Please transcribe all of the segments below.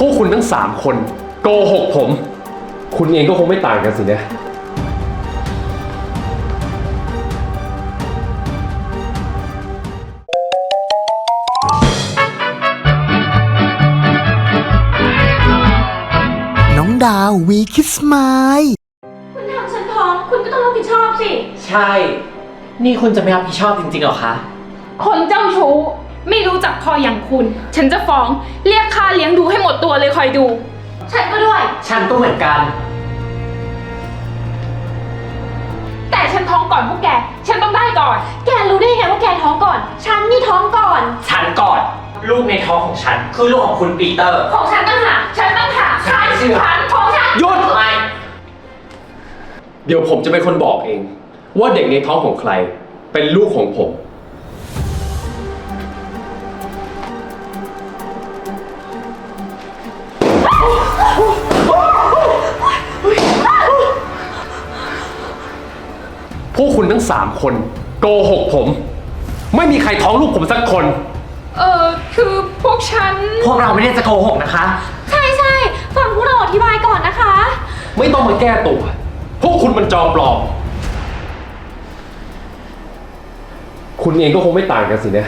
พวกคุณทั้งสามคนโกหกผม คุณเองก็คงไม่ต่างกันสินะน้องดาววีคิสไมล์ คุณทำฉันท้อง คุณก็ต้องรับผิดชอบสิ ใช่ นี่คุณจะไม่รับผิดชอบจริงๆเหรอคะ คนเจ้าชู้ ไม่รู้จักพออย่างคุณ ฉันจะฟ้อง เรียกค่าเลี้ยงดูให้หมดตัวเลยคอยดู ฉันก็ด้วย ฉันก็เหมือนกัน แต่ฉันท้องก่อนพวกแก ฉันต้องได้ก่อน แกรู้ได้ไงว่าแกท้องก่อน ฉันนี่ท้องก่อน ฉันก่อน ลูกในท้องของฉัน คือลูกของคุณปีเตอร์ ของฉันตั้งหากฉันตั้งหากใช่เชื่อฉันของฉันหยุด ไม่ เดี๋ยวผมจะเป็นคนบอกเอง ว่าเด็กในท้องของใคร เป็นลูกของผม พวกคุณทั้งสามคนโกหกผม ไม่มีใครท้องลูกผมสักคน เออคือพวกฉัน พวกเราไม่ได้จะโกหกนะคะ ใช่ใช่ฟังพวกเราอธิบายก่อนนะคะ ไม่ต้องมาแก้ตัว พวกคุณมันจอมปลอม คุณเองก็คงไม่ต่างกันสินะ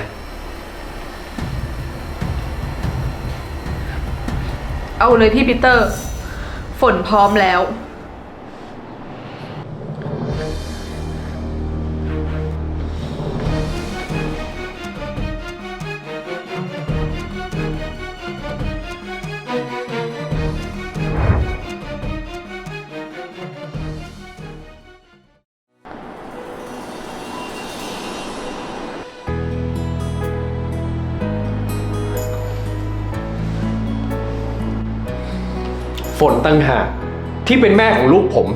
เอาเลยพี่ปีเตอร์ ฝนพร้อมแล้ว ตั้งหากที่เป็นแม่ของลูกผม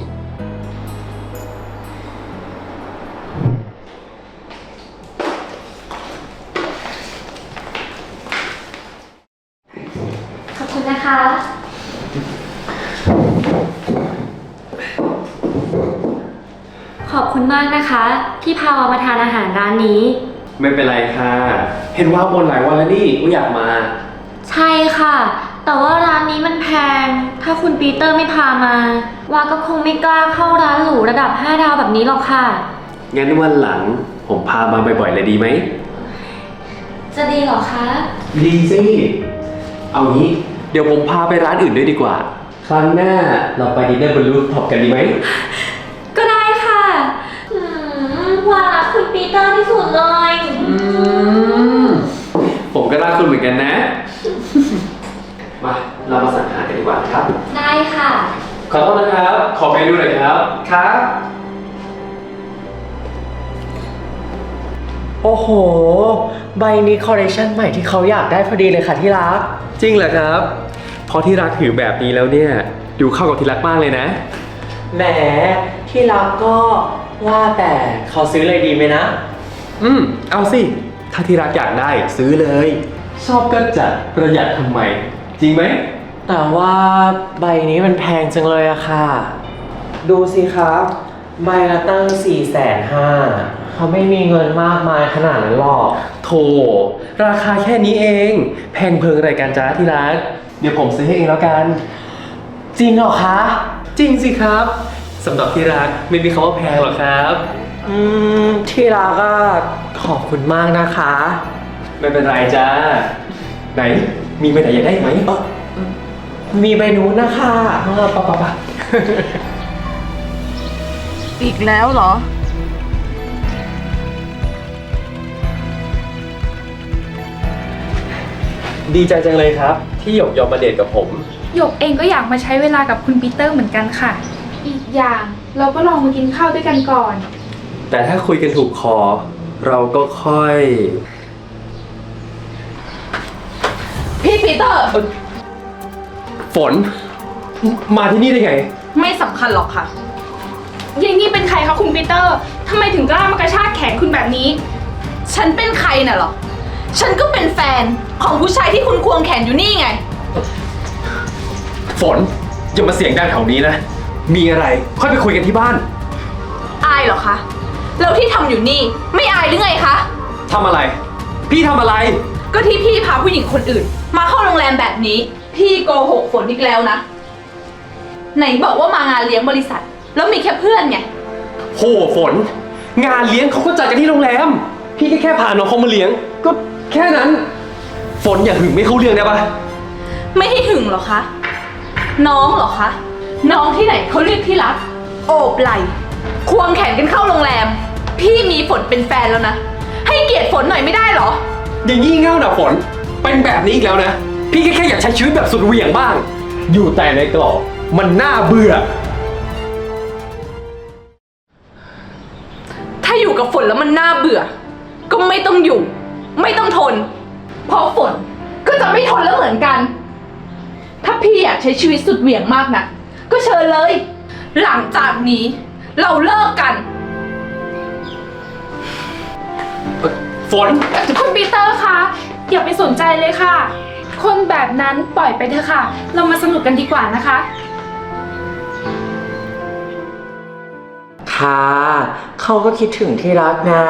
ขอบคุณนะคะ ขอบคุณมากนะคะ ที่พาเรามาทานอาหารร้านนี้ ไม่เป็นไรค่ะ เห็นว่าบนหลายวันแล้วนี่ก็อยากมา ใช่ค่ะ แต่ว่าร้านนี้มันแพง ถ้าคุณปีเตอร์ไม่พามา ว่าก็คงไม่กล้าเข้าร้านหรูระดับ 5 ดาวแบบนี้หรอกค่ะ งั้นวันหลังผมพามาบ่อยๆเลยดีไหม จะดีเหรอคะ ดีสิ เอางี้ เดี๋ยวผมพาไปร้านอื่นด้วยดีกว่า ครั้งหน้าเราไปดินเนอร์บนรูฟท็อปกันดีไหม ก็ได้ค่ะอืมว่ารักคุณปีเตอร์ที่สุดเลย ผมก็รักคุณเหมือนกันนะมา เรามาสั่งอาหารกันดีกว่านะครับ ได้ค่ะ ขอโทษนะครับ ขอเมนูหน่อยครับ ครับ โอ้โห ใบนี้คอลเลคชันใหม่ที่เขาอยากได้พอดีเลยค่ะที่รัก จริงเหรอครับ พอที่รักถือแบบนี้แล้วเนี่ย ดูเข้ากับที่รักมากเลยนะ แหมที่รักก็ว่าแต่เขาซื้อเลยดีไหมนะ อืม เอาสิ ถ้าที่รักอยากได้ซื้อเลย ชอบก็จัดประหยัดทำไม จริงไหม แต่ว่าใบนี้มันแพงจังเลยอะค่ะ ดูสิครับ ใบละตั้ง4ี่แสนห้าเขาไม่มีเงินมากมายขนาดนั้นหรอก โถ ราคาแค่นี้เอง แพงเพลิงอะไรกันจ้าที่รัก เดี๋ยวผมซื้อให้เองแล้วกัน จริงเหรอคะ จริงสิครับสำหรับที่รักไม่มีคำว่าแพงหรอกครับ อืม ที่รักก็ขอบคุณมากนะคะ ไม่เป็นไรจ้า ไหน มีไปไหนอยากได้ไหมเอ่อ มีใบนู้นนะคะเออปะปะปะอีกแล้วเหรอ ดีใจจังเลยครับ ที่หยกยอมมาเดทกับผม หยกเองก็อยากมาใช้เวลากับคุณปีเตอร์เหมือนกันค่ะ อีกอย่างเราก็ลองมากินข้าวด้วยกันก่อน แต่ถ้าคุยกันถูกคอ เราก็ค่อย พี่ปีเตอร์ ฝนมาที่นี่ได้ไง ไม่สำคัญหรอกค่ะยายนี่เป็นใครคะคุณปีเตอร์ทำไมถึงกล้ามากระชากแขนคุณแบบนี้ ฉันเป็นใครน่ะเหรอ ฉันก็เป็นแฟนของผู้ชายที่คุณควงแขนอยู่นี่ไง ฝน อย่ามาเสียงดังแถวนี้นะ มีอะไร ค่อยไปคุยกันที่บ้านอายเหรอคะ แล้วที่ทำอยู่นี่ไม่อายหรือไงคะ ทำอะไร พี่ทำอะไร ก็ที่พี่พาผู้หญิงคนอื่น มาเข้าโรงแรมแบบนี้ พี่โกหกฝนอีกแล้วนะ ไหนบอกว่ามางานเลี้ยงบริษัท แล้วมีแค่เพื่อนไง โหฝน งานเลี้ยงเขาก็จัดกันที่โรงแรม พี่ก็แค่พาน้องเขามาเลี้ยง ก็แค่นั้น ฝนอย่าหึงไม่เข้าเรื่องได้ปะไม่ให้หึงเหรอคะ น้องเหรอคะ น้องที่ไหนเขาเรียกที่รัก โอบไหล ควงแขนกันเข้าโรงแรม พี่มีฝนเป็นแฟนแล้วนะ ให้เกียรติฝนหน่อยไม่ได้เหรอ อย่างงี้เง่าหน่ะฝน เป็นแบบนี้อีกแล้วนะ พี่ก็แค่อยากใช้ชีวิตแบบสุดเหวี่ยงบ้าง อยู่แต่ในกรอบมันน่าเบื่อ ถ้าอยู่กับฝนแล้วมันน่าเบื่อ ก็ไม่ต้องอยู่ ไม่ต้องทน เพราะฝนก็จะไม่ทนแล้วเหมือนกัน ถ้าพี่อยากใช้ชีวิตสุดเหวี่ยงมากนะก็เชิญเลย หลังจากนี้ เราเลิกกันฝน คุณปีเตอร์คะอย่าไปสนใจเลยค่ะ คนแบบนั้นปล่อยไปเถอะค่ะ เรามาสนุกกันดีกว่านะคะ ค่ะ เขาก็คิดถึงที่รักนะ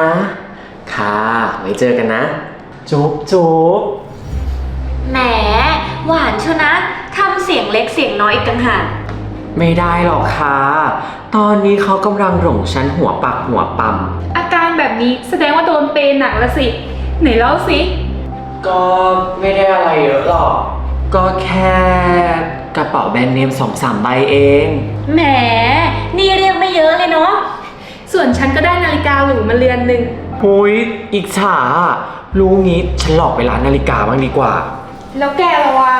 ค่ะ ไว้เจอกันนะ จุ๊บจุ๊บแหมหวานเชยวนะทำเสียงเล็กเสียงน้อยอีกต่างหากไม่ได้หรอกค่ะ ตอนนี้เขากำลังหลงฉันหัวปักหัวปั๊มอาการแบบนี้แสดงว่าโดนเปย์หนักละสิ ไหนเล่าสิ ก็ไม่ได้อะไรเยอะหรอก ก็แค่กระเป๋าแบรนด์เนมสองสามใบเอง แหม นี่เรียกไม่เยอะเลยเนาะ ส่วนฉันก็ได้นาฬิกาหรูมาเรือนหนึ่ง หุยอิจฉารู้งี้ฉันหลอกไปร้านนาฬิกาบ้างดีกว่า แล้วแกล่ะวะ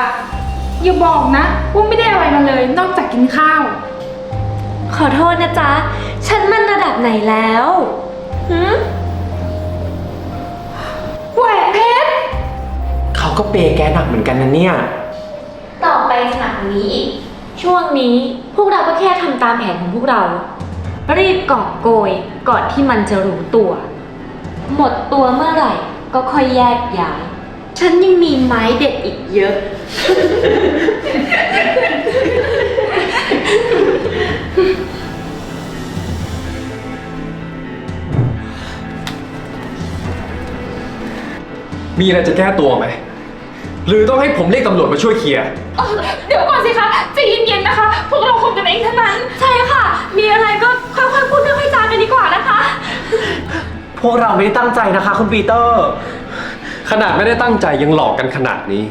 อย่าบอกนะว่าไม่ได้อะไรมาเลยนอกจากกินข้าว ขอโทษนะจ๊ะ ฉันมันระดับไหนแล้วหืม ก็เปย์แกหนักเหมือนกันนะเนี่ย ต่อไปขนาดนี้อีก ช่วงนี้พวกเราก็แค่ทำตามแผนของพวกเรา รีบกอบโกยก่อนที่มันจะรู้ตัว หมดตัวเมื่อไหร่ก็ค่อยแยกย้าย ฉันยังมีไม้เด็ดอีกเยอะ มีอะไรจะแก้ตัวไหม หรือต้องให้ผมเรียกตำรวจมาช่วยเคลียร์ เอ่อเดี๋ยวก่อนสิคะใจเย็นๆนะคะ พวกเราคนกันเองเท่านั้น ใช่ค่ะ มีอะไรก็ค่อยๆพูดค่อยๆจากันดีกว่านะคะ พวกเราไม่ได้ตั้งใจนะคะ คุณปีเตอร์ ขนาดไม่ได้ตั้งใจยังหลอกกันขนาดนี้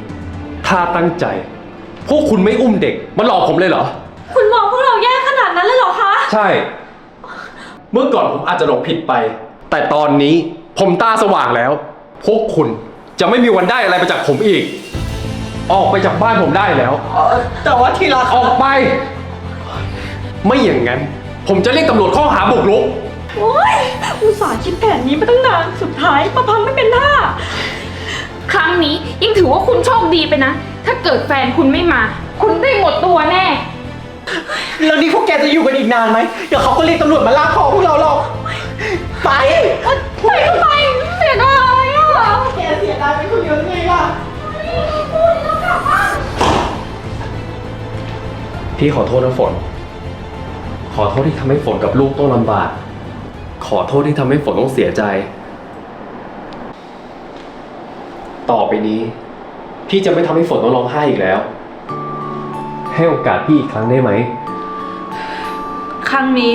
ถ้าตั้งใจ พวกคุณไม่อุ้มเด็กมาหลอกผมเลยเหรอ คุณมองพวกเราแย่ขนาดนั้นเลยเหรอคะ ใช่ เมื่อก่อนผมอาจจะหลงผิดไป แต่ตอนนี้ผมตาสว่างแล้ว พวกคุณ จะไม่มีวันได้อะไรไปจากผมอีก ออกไปจากบ้านผมได้แล้วแต่ว่าที่รักออกไป ไม่อย่างนั้น ผมจะเรียกตำรวจข้อหาบุกรุก โอ๊ยอุตส่าห์คิดแผนนี้มาตั้งนาน สุดท้ายมาพังไม่เป็นท่า ครั้งนี้ยังถือว่าคุณโชคดีไปนะ ถ้าเกิดแฟนคุณไม่มา คุณได้หมดตัวแน่ แล้วนี่พวกแกจะอยู่กันอีกนานไหม เดี๋ยวเขาก็เรียกตำรวจมาลากคอพวกเราหรอก ไป ไปก็ไปเสียดายอะ แกเสียดายเป็นคนเดียวไงล่ะ พี่ขอโทษนะฝน ขอโทษที่ทำให้ฝนกับลูกต้องลำบาก ขอโทษที่ทำให้ฝนต้องเสียใจ ต่อไปนี้ พี่จะไม่ทำให้ฝนต้องร้องไห้อีกแล้ว ให้โอกาสพี่อีกครั้งได้ไหม ครั้งนี้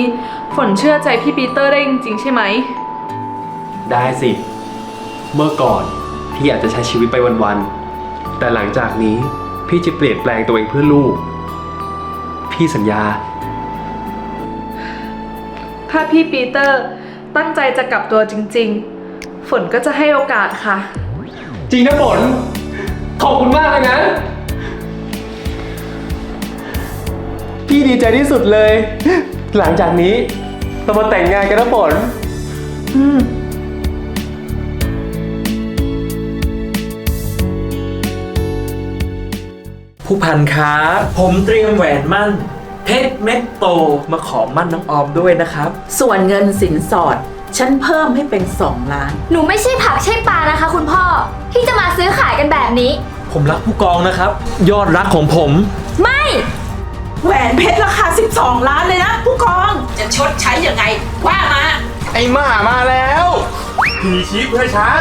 ฝนเชื่อใจพี่ปีเตอร์ได้จริงๆใช่ไหม ได้สิ เมื่อก่อน พี่อาจจะใช้ชีวิตไปวันๆ แต่หลังจากนี้พี่จะเปลี่ยนแปลงตัวเองเพื่อลูก พี่สัญญา ถ้าพี่ปีเตอร์ตั้งใจจะกลับตัวจริง ๆ ฝนก็จะให้โอกาสค่ะ จริงนะฝนขอบคุณมากเลยนะ พี่ดีใจที่สุดเลย หลังจากนี้เรามาแต่งงานกันนะฝน อืม ผู้พันครับ ผมเตรียมแหวนมั่นเพชรเม็ดโตมาขอมั่นน้องออมด้วยนะครับ ส่วนเงินสินสอด ฉันเพิ่มให้เป็น 2 ล้าน หนูไม่ใช่ผักใช่ปลานะคะ คุณพ่อที่จะมาซื้อขายกันแบบนี้ ผมรักผู้กองนะครับ ยอดรักของผม ไม่ แหวนเพชรราคา 12 ล้านเลยนะ ผู้กองจะชดใช้ยังไงว่ามา ไอ้หมามาแล้วผีชี้เพื่อฉัน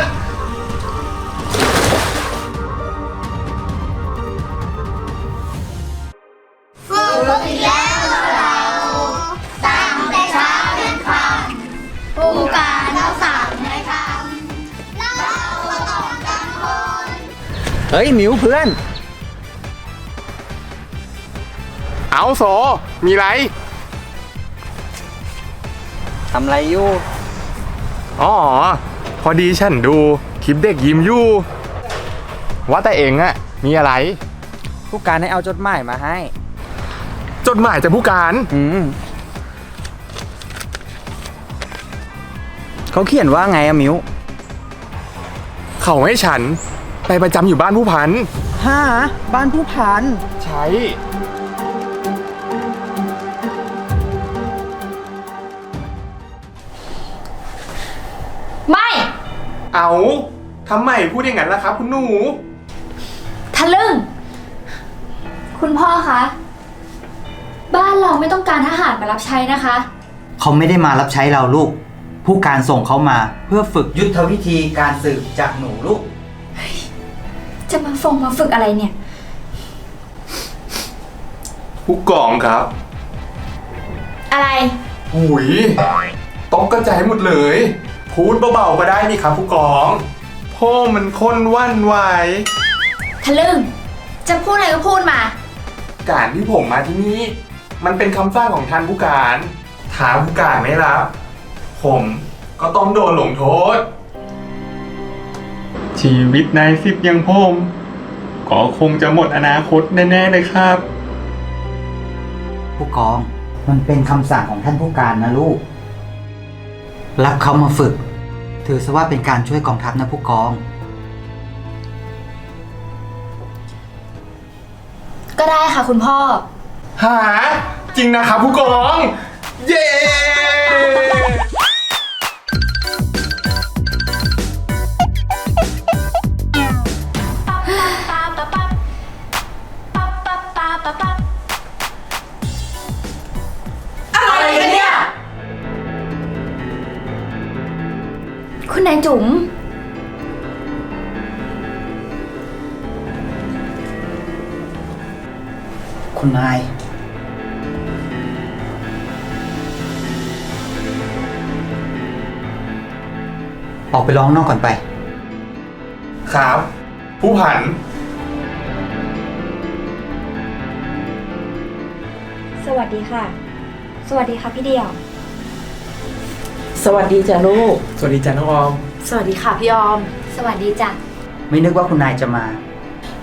เฮ้ยหมิวเพื่อน เอาโส มีไร ทำไรอยู่อ๋อ พอดีฉันดูคลิปเด็กยิ้มอยู่ ว่าแต่เองอะมีอะไร ผู้การให้เอาจดหมายมาให้ จดหมายจากผู้การ อืมเขาเขียนว่าไงอะหมิวเขาให้ฉัน ไปประจำอยู่บ้านผู้พันฮ่าบ้านผู้พัน ใช่ ไม่ เอาทำไมพูดอย่างนั้นล่ะครับ คุณหนู ทะลึ่ง คุณพ่อคะ บ้านเราไม่ต้องการทหารมารับใช้นะคะ เขาไม่ได้มารับใช้เราลูก ผู้การส่งเขามาเพื่อฝึกยุทธวิธีการสืบจากหนูลูก จะมาฟงมาฝึกอะไรเนี่ย ผู้กองครับอะไรหุยตกกระจายหมดเลย พูดเบาๆก็ได้นี่ครับ ผู้กองพ่อมันคนว่านไหวทะลึ่งจะพูดอะไรก็พูดมา การที่ผมมาที่นี่ มันเป็นคำสร้างของท่านผู้การถามผู้การไม่รับ ผมก็ต้องโดนลงโทษ ชีวิตนายสิบยังผมก็คงจะหมดอนาคตแน่ๆเลยครับ ผู้กอง มันเป็นคำสั่งของท่านผู้การนะลูก รับเขามาฝึก ถือซะว่าเป็นการช่วยกองทัพนะผู้กอง ก็ได้ค่ะคุณพ่อ หา จริงนะครับผู้กอง เย้ คุณนายจุ๋ม คุณนาย ออกไปร้องนอกก่อนไป ครับ ผู้ผัน สวัสดีค่ะ สวัสดีค่ะพี่เดียว สวัสดีจ้ะลูก สวัสดีจ้าน้องออม สวัสดีค่ะพี่ออม สวัสดีจ้ะ ไม่นึกว่าคุณนายจะมา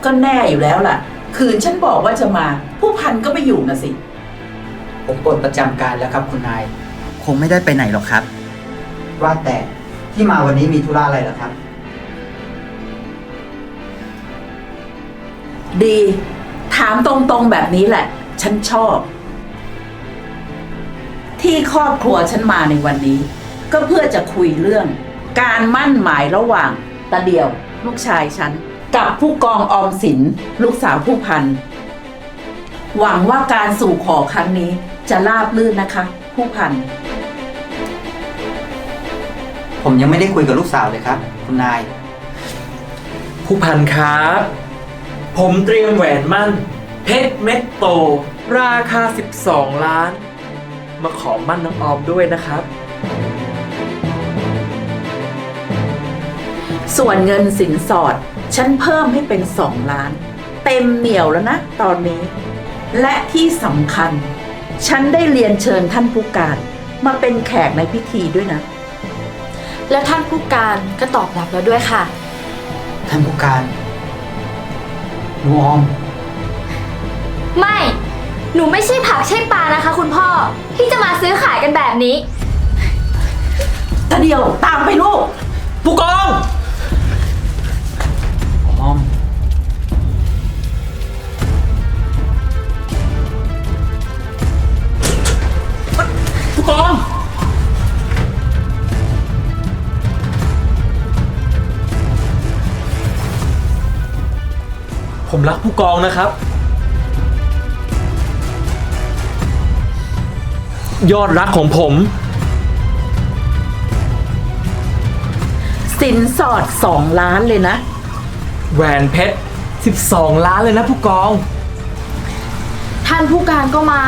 ก็แน่อยู่แล้วล่ะ คืนฉันบอกว่าจะมา ผู้พันก็ไม่อยู่นะสิ ผมปลดประจำการแล้วครับคุณนาย คงไม่ได้ไปไหนหรอกครับ ว่าแต่ที่มาวันนี้มีธุระอะไรเหรอครับ ดี ถามตรงๆแบบนี้แหละ ฉันชอบ ที่ครอบครัวฉันมาในวันนี้ ก็เพื่อจะคุยเรื่อง การมั่นหมายระหว่างตาเดียว ลูกชายฉัน กับผู้กองออมสินลูกสาวผู้พัน หวังว่าการสู่ขอครั้งนี้จะราบรื่นนะคะ ผู้พัน ผมยังไม่ได้คุยกับลูกสาวเลยครับ คุณนาย ผู้พันครับ ผมเตรียมแหวนมั่น เพชรเม็ดโต ราคา 12 ล้าน มาขอมั่นน้องออมด้วยนะครับ ส่วนเงินสินสอด ฉันเพิ่มให้เป็นสองล้าน เต็มเหนียวแล้วนะตอนนี้ และที่สำคัญ ฉันได้เรียนเชิญท่านผู้การ มาเป็นแขกในพิธีด้วยนะ แล้วท่านผู้การก็ตอบรับแล้วด้วยค่ะ ท่านผู้การหนูออม ไม่ หนูไม่ใช่ผักใช่ปลานะคะ คุณพ่อที่จะมาซื้อขายกันแบบนี้ ตาเดียวตามไปลูก ผู้กอง รักผู้กองนะครับ ยอดรักของผม สินสอดสองล้านเลยนะ แหวนเพชร 12 ล้านเลยนะผู้กอง ท่านผู้การก็มา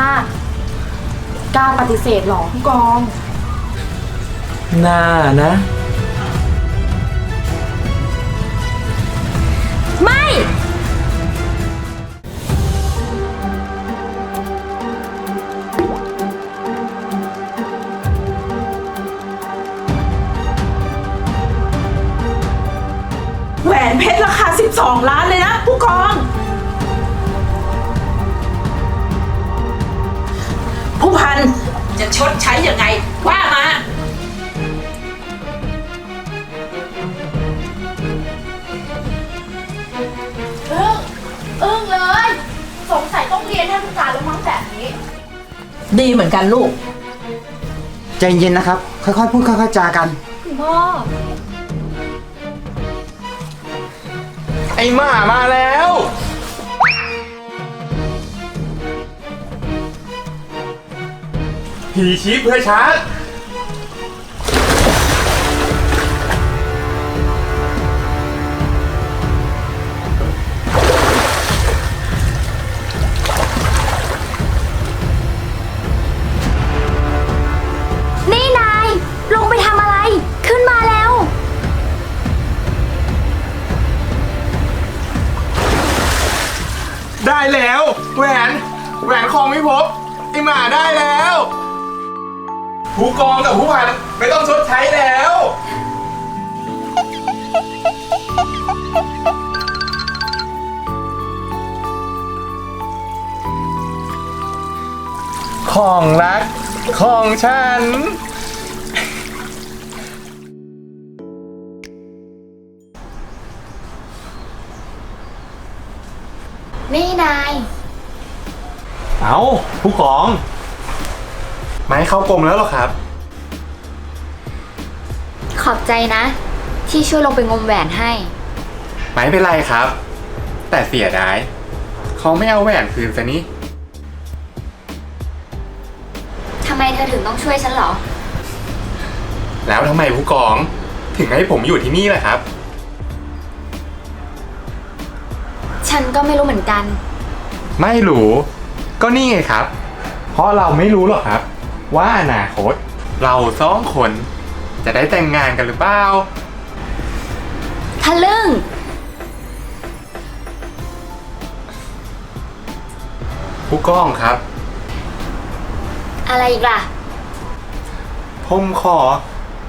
กล้าปฏิเสธหรอผู้กอง น่านะ ไม่ เพชรราคา 12 ล้านเลยนะผู้กอง ผู้พันจะชดใช้ยังไง ว่ามา อึ้งอึ้งเลย สงสัยต้องเรียนท่านผู้การแล้วมั้งแบบนี้ ดีเหมือนกันลูก ใจเย็นนะครับ ค่อยๆ พูดค่อยๆจากัน คุณพ่อ ไอ้หมามาแล้ว ผีชี้เพื่อชาร์จ แล้วแหวนแหวนของไม่พบไอหมาได้แล้ว ผู้กองกับผู้พันไม่ต้องชดใช้แล้ว ของรักของฉัน นี่นาย เอาผู้กอง ไม่เข้ากรมแล้วหรอครับ ขอบใจนะ ที่ช่วยลงไปงมแหวนให้ ไม่เป็นไรครับ แต่เสียดายเขาไม่เอาแหวนคืนซะนี่ทำไมเธอถึงต้องช่วยฉันเหรอ แล้วทำไมผู้กอง ถึงให้ผมอยู่ที่นี่ล่ะครับ ฉันก็ไม่รู้เหมือนกัน ไม่รู้ ก็นี่ไงครับ เพราะเราไม่รู้หรอกครับ ว่าอนาคตเราสองคนจะได้แต่งงานกันหรือเปล่า ทะลึ่ง ผู้กองครับ อะไรอีกล่ะ ผมขอ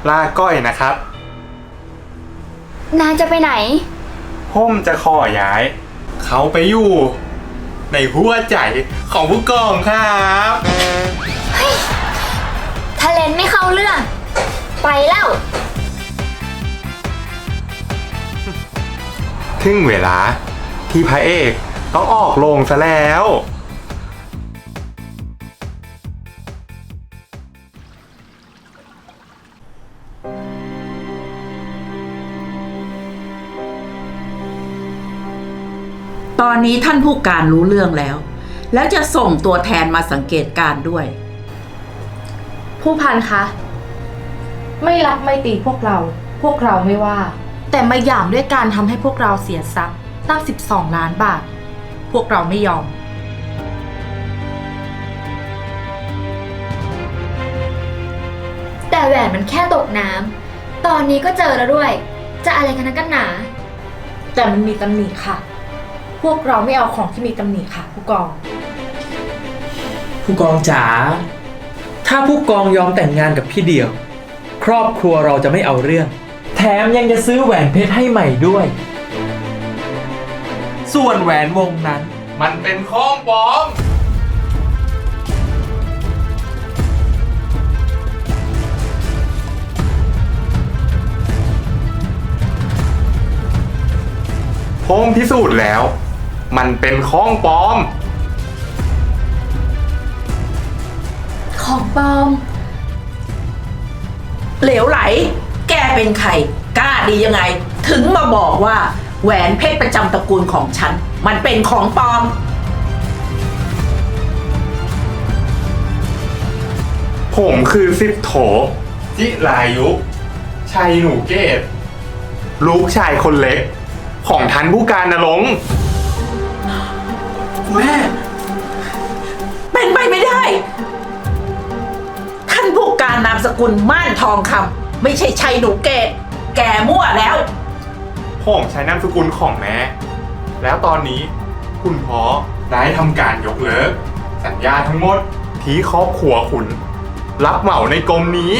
ลาก้อยนะครับ นายจะไปไหน ผมจะขอย้าย เขาไปอยู่ ในหัวใจของผู้กองครับ ทะเลนไม่เข้าเรื่อง ไปแล้ว ถึงเวลาที่พระเอกต้องออกโรงซะแล้ว อนนี้ท่านผู้การรู้เรื่องแล้ว แล้วจะส่งตัวแทนมาสังเกตการณ์ด้วย ผู้พันคะ ไม่รักไม่ตีพวกเรา พวกเราไม่ว่า แต่มาหยามด้วยการทำให้พวกเราเสียทรัพย์ตั้ง 12 ล้านบาท พวกเราไม่ยอม แต่แหวนมันแค่ตกน้ำตอนนี้ก็เจอแล้วด้วย จะอะไรกันนะกันหนา แต่มันมีตำหนิค่ะ พวกเราไม่เอาของที่มีตำหนิค่ะ ผู้กอง ผู้กองจ๋า ถ้าผู้กองยอมแต่งงานกับพี่เดียว ครอบครัวเราจะไม่เอาเรื่อง แถมยังจะซื้อแหวนเพชรให้ใหม่ด้วย ส่วนแหวนวงนั้น มันเป็นข้องปลอม ผมพิสูจน์แล้ว มันเป็นข้องปลอม ของปลอม เหลวไหล แกเป็นใคร กล้าดียังไง ถึงมาบอกว่า แหวนเพชรประจำตระกูลของฉัน มันเป็นของปลอม ผมคือสิบโถ จิรายุ ชัยหนูเกตลูกชายคนเล็ก ของท่านผู้การนรงค์ แม่ เป็นไปไม่ได้ ท่านผู้การนามสกุลม่านทองคำไม่ใช่ชัยหนูเกตแกมั่วแล้วผมใช้นามสกุลของแม่ แล้วตอนนี้คุณพ่อได้ทำการยกเลิก สัญญาทั้งหมดที่ครอบครัวคุณ รับเหมาในกรมนี้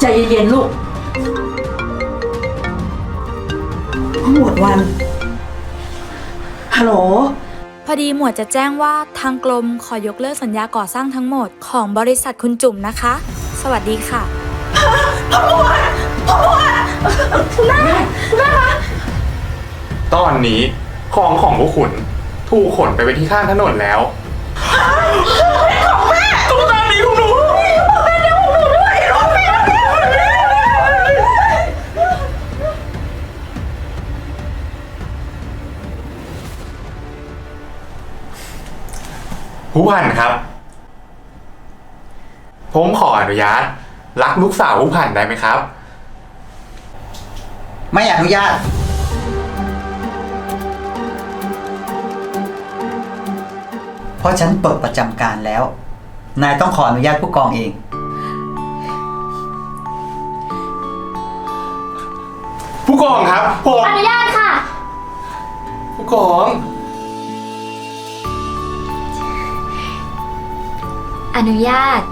ใจเย็นๆลูกหมวดวัน ฮัลโหล พอดีหมวดจะแจ้งว่าทางกรมขอยกเลิกสัญญาก่อสร้างทั้งหมดของบริษัทคุณจุ๋มนะคะ สวัสดีค่ะตอนนี้ของของพวกคุณถูกขนไปไว้ที่ข้างถนนแล้ว ผู้พันครับ ผมขออนุญาตรักลูกสาวผู้พันได้ไหมครับ ไม่อนุญาต เพราะฉันปลดประจำการแล้ว นายต้องขออนุญาตผู้กองเอง ผู้กองครับผมอนุญาตค่ะ ผู้กอง อนุญาต